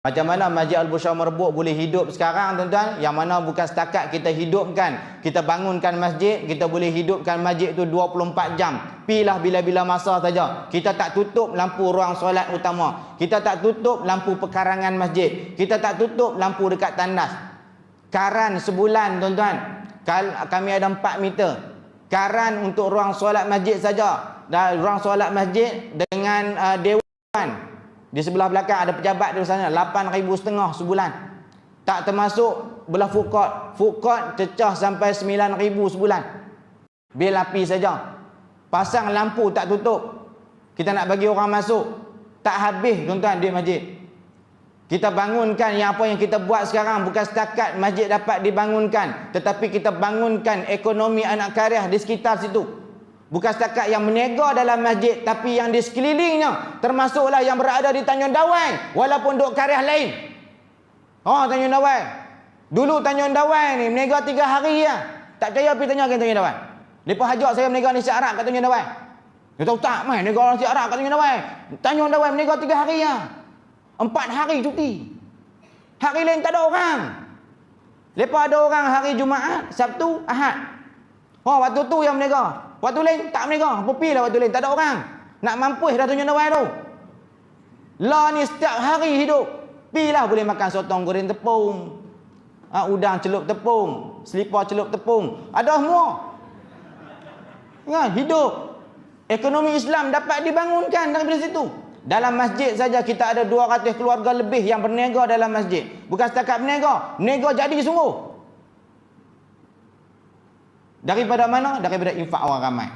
Macam mana Masjid Al-Bushra Merbuk boleh hidup sekarang tuan-tuan? Yang mana bukan setakat kita hidupkan, kita bangunkan masjid, kita boleh hidupkan masjid itu 24 jam. Pilah bila-bila masa saja. Kita tak tutup lampu ruang solat utama. Kita tak tutup lampu pekarangan masjid. Kita tak tutup lampu dekat tandas. Karan sebulan tuan-tuan. Kami ada 4 meter. Karan untuk ruang solat masjid saja. Dan ruang solat masjid dengan uh, dewan di sebelah belakang ada pejabat di sana 8,500 sebulan. Tak termasuk belah food court. Food court cecah sampai 9,000 sebulan. Bil api saja. Pasang lampu tak tutup. Kita nak bagi orang masuk. Tak habis tuan-tuan di masjid. Kita bangunkan yang apa yang kita buat sekarang bukan setakat masjid dapat dibangunkan, tetapi kita bangunkan ekonomi anak karya di sekitar situ. Bukan setakat yang menega dalam masjid tapi yang di sekelilingnya termasuklah yang berada di Tanjung Dawai walaupun duk karya lain. Oh Tanjung Dawai. Dulu Tanjung Dawai ni menega tiga hari ya. Tak percaya pergi tanya ke Tanjung Dawai. Lepas hajak saya menega nasi Arab kat Tanjung Dawai. Dia tahu tak mai menega nasi Arab kat Tanjung Dawai. Tanjung Dawai menega tiga hari ya. Empat hari cuti. Hari lain tak ada orang. Lepas ada orang hari Jumaat, Sabtu, Ahad. Oh waktu tu yang menega. Waktu lain tak menega. Popi lah waktu lain. Tak ada orang. Nak mampus dah tunjuk nawai tu. Lah ni setiap hari hidup. Pilah boleh makan sotong goreng tepung. Ha, udang celup tepung. Selipar celup tepung. Ada semua. Kan? Hidup. Ekonomi Islam dapat dibangunkan dari situ. Dalam masjid saja kita ada 200 keluarga lebih yang berniaga dalam masjid. Bukan setakat berniaga. Berniaga jadi sungguh. Daripada mana? Daripada infak orang ramai.